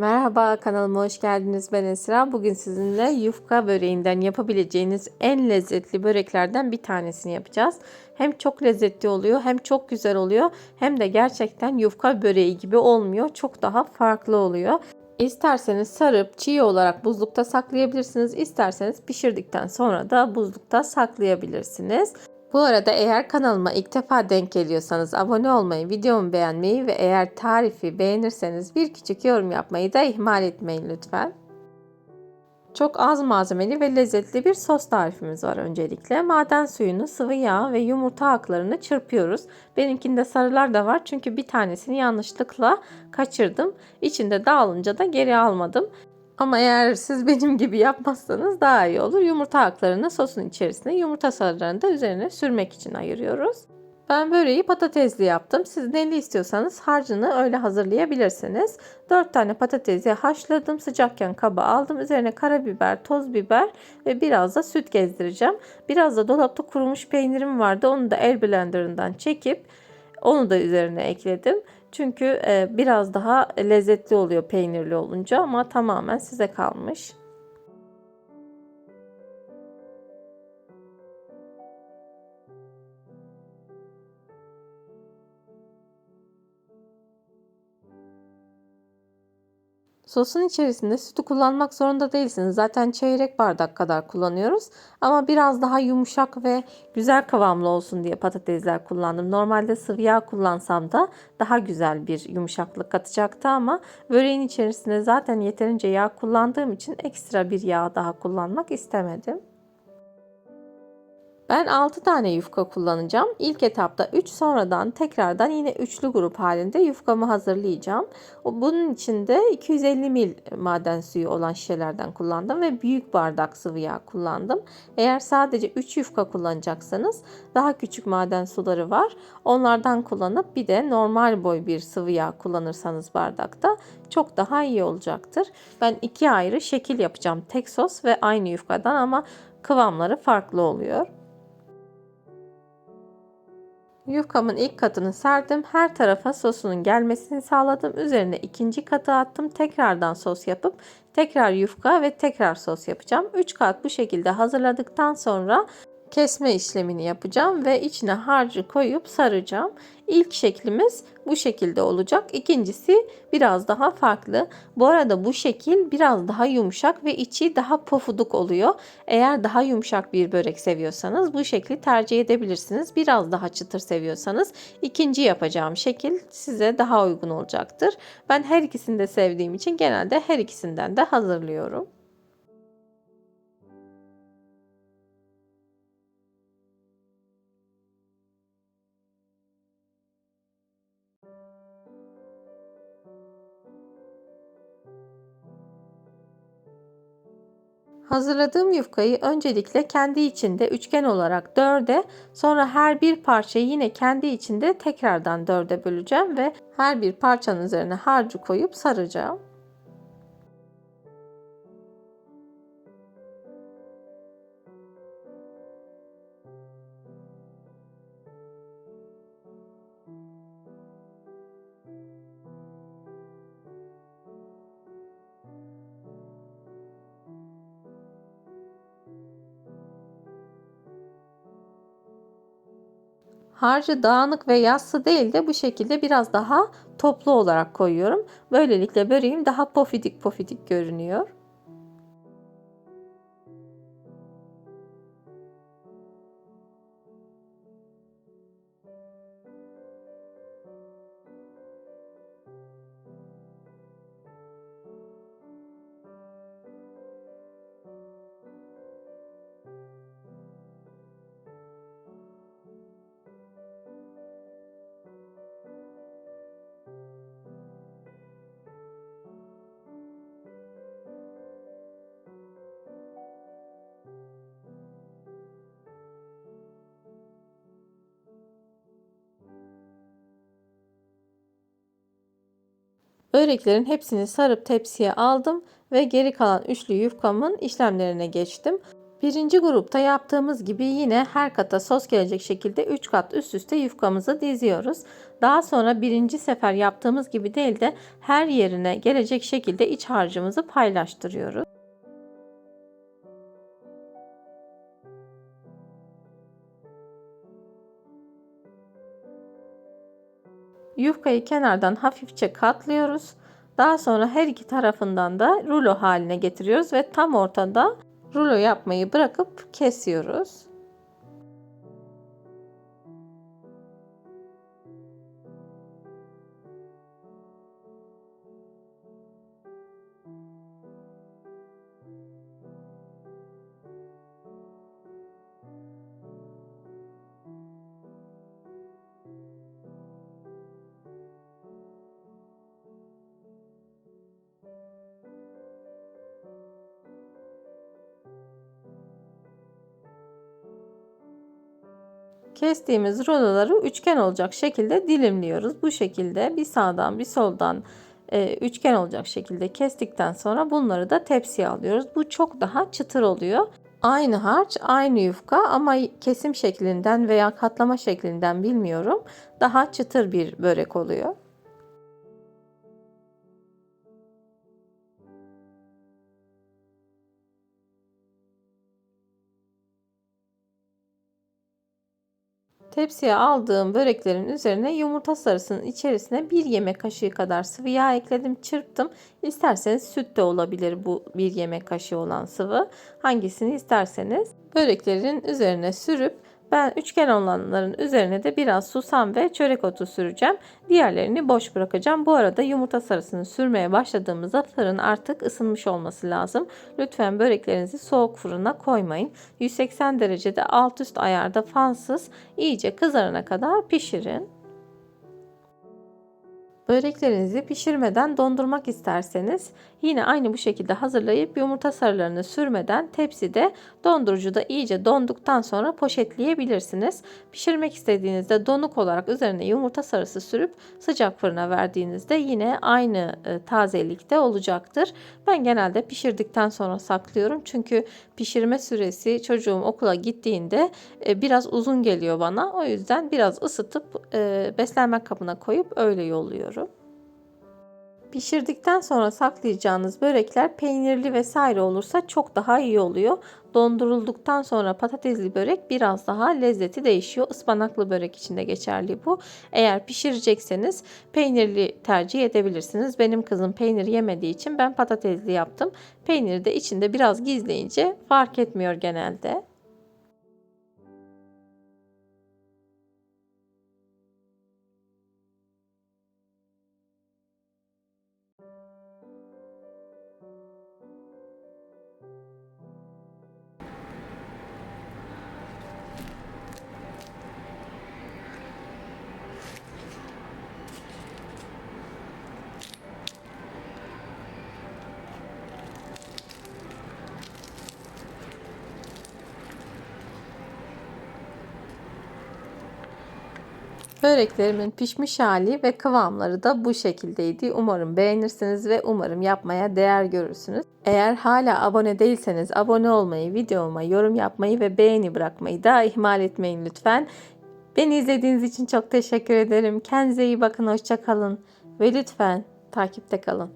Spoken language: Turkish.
Merhaba kanalıma hoş geldiniz. Ben Esra. Bugün sizinle yufka böreğinden yapabileceğiniz en lezzetli böreklerden bir tanesini yapacağız. Hem çok lezzetli oluyor, hem çok güzel oluyor, hem de gerçekten yufka böreği gibi olmuyor. Çok daha farklı oluyor. İsterseniz sarıp çiğ olarak buzlukta saklayabilirsiniz. İsterseniz pişirdikten sonra da buzlukta saklayabilirsiniz. Bu arada eğer kanalıma ilk defa denk geliyorsanız abone olmayı, videomu beğenmeyi ve eğer tarifi beğenirseniz bir küçük yorum yapmayı da ihmal etmeyin lütfen. Çok az malzemeli ve lezzetli bir sos tarifimiz var öncelikle. Maden suyunu, sıvı yağ ve yumurta aklarını çırpıyoruz. Benimkinde sarılar da var çünkü bir tanesini yanlışlıkla kaçırdım. İçinde dağılınca da geri almadım. Ama eğer siz benim gibi yapmazsanız daha iyi olur. Yumurta aklarını sosun içerisine, yumurta sarılarını da üzerine sürmek için ayırıyoruz. Ben böreği patatesli yaptım. Siz neli istiyorsanız harcını öyle hazırlayabilirsiniz. 4 tane patatesi haşladım. Sıcakken kaba aldım. Üzerine karabiber, toz biber ve biraz da süt gezdireceğim. Biraz da dolapta kurumuş peynirim vardı. Onu da el blenderından çekip onu da üzerine ekledim. Çünkü biraz daha lezzetli oluyor peynirli olunca ama tamamen size kalmış. Sosun içerisinde sütü kullanmak zorunda değilsiniz. Zaten çeyrek bardak kadar kullanıyoruz. Ama biraz daha yumuşak ve güzel kıvamlı olsun diye patatesler kullandım. Normalde sıvı yağ kullansam da daha güzel bir yumuşaklık katacaktı ama böreğin içerisinde zaten yeterince yağ kullandığım için ekstra bir yağ daha kullanmak istemedim. Ben 6 tane yufka kullanacağım. İlk etapta 3 sonradan tekrardan yine üçlü grup halinde yufkamı hazırlayacağım. Bunun için de 250 ml maden suyu olan şişelerden kullandım ve büyük bardak sıvı yağ kullandım. Eğer sadece 3 yufka kullanacaksanız daha küçük maden suları var. Onlardan kullanıp bir de normal boy bir sıvı yağ kullanırsanız bardakta çok daha iyi olacaktır. Ben iki ayrı şekil yapacağım. Tek sos ve aynı yufkadan ama kıvamları farklı oluyor. Yufkamın ilk katını serdim. Her tarafa sosunun gelmesini sağladım. Üzerine ikinci katı attım. Tekrardan sos yapıp tekrar yufka ve tekrar sos yapacağım. 3 kat bu şekilde hazırladıktan sonra kesme işlemini yapacağım ve içine harcı koyup saracağım. İlk şeklimiz bu şekilde olacak. İkincisi biraz daha farklı. Bu arada bu şekil biraz daha yumuşak ve içi daha pofuduk oluyor. Eğer daha yumuşak bir börek seviyorsanız bu şekli tercih edebilirsiniz. Biraz daha çıtır seviyorsanız ikinci yapacağım şekil size daha uygun olacaktır. Ben her ikisini de sevdiğim için genelde her ikisinden de hazırlıyorum. Hazırladığım yufkayı öncelikle kendi içinde üçgen olarak dörde, sonra her bir parçayı yine kendi içinde tekrardan dörde böleceğim ve her bir parçanın üzerine harcı koyup saracağım. Harcı dağınık ve yassı değil de bu şekilde biraz daha toplu olarak koyuyorum. Böylelikle böreğim daha pofidik pofidik görünüyor. Böreklerin hepsini sarıp tepsiye aldım ve geri kalan üçlü yufkamın işlemlerine geçtim. Birinci grupta yaptığımız gibi yine her kata sos gelecek şekilde 3 kat üst üste yufkamızı diziyoruz. Daha sonra birinci sefer yaptığımız gibi değil de her yerine gelecek şekilde iç harcımızı paylaştırıyoruz. Yufkayı kenardan hafifçe katlıyoruz. Daha sonra her iki tarafından da rulo haline getiriyoruz ve tam ortada rulo yapmayı bırakıp kesiyoruz. Kestiğimiz ruloları üçgen olacak şekilde dilimliyoruz. Bu şekilde bir sağdan bir soldan e, üçgen olacak şekilde kestikten sonra bunları da tepsiye alıyoruz. Bu çok daha çıtır oluyor. Aynı harç, aynı yufka ama kesim şeklinden veya katlama şeklinden bilmiyorum. Daha çıtır bir börek oluyor. Tepsiye aldığım böreklerin üzerine yumurta sarısının içerisine bir yemek kaşığı kadar sıvı yağ ekledim, çırptım. İsterseniz süt de olabilir bu bir yemek kaşığı olan sıvı. Hangisini isterseniz böreklerin üzerine sürüp ben üçgen olanların üzerine de biraz susam ve çörek otu süreceğim. Diğerlerini boş bırakacağım. Bu arada yumurta sarısını sürmeye başladığımızda fırın artık ısınmış olması lazım. Lütfen böreklerinizi soğuk fırına koymayın. 180 derecede alt üst ayarda fansız iyice kızarana kadar pişirin. Böreklerinizi pişirmeden dondurmak isterseniz yine aynı bu şekilde hazırlayıp yumurta sarılarını sürmeden tepside dondurucuda iyice donduktan sonra poşetleyebilirsiniz. Pişirmek istediğinizde donuk olarak üzerine yumurta sarısı sürüp sıcak fırına verdiğinizde yine aynı e, tazelikte olacaktır. Ben genelde pişirdikten sonra saklıyorum çünkü pişirme süresi çocuğum okula gittiğinde e, biraz uzun geliyor bana. O yüzden biraz ısıtıp e, beslenme kabına koyup öyle yolluyorum. Pişirdikten sonra saklayacağınız börekler peynirli vesaire olursa çok daha iyi oluyor. Dondurulduktan sonra patatesli börek biraz daha lezzeti değişiyor. Ispanaklı börek için de geçerli bu. Eğer pişirecekseniz peynirli tercih edebilirsiniz. Benim kızım peynir yemediği için ben patatesli yaptım. Peyniri de içinde biraz gizleyince fark etmiyor genelde. Böreklerimin pişmiş hali ve kıvamları da bu şekildeydi. Umarım beğenirsiniz ve umarım yapmaya değer görürsünüz. Eğer hala abone değilseniz abone olmayı, videoma yorum yapmayı ve beğeni bırakmayı da ihmal etmeyin lütfen. Beni izlediğiniz için çok teşekkür ederim. Kendinize iyi bakın, hoşçakalın ve lütfen takipte kalın.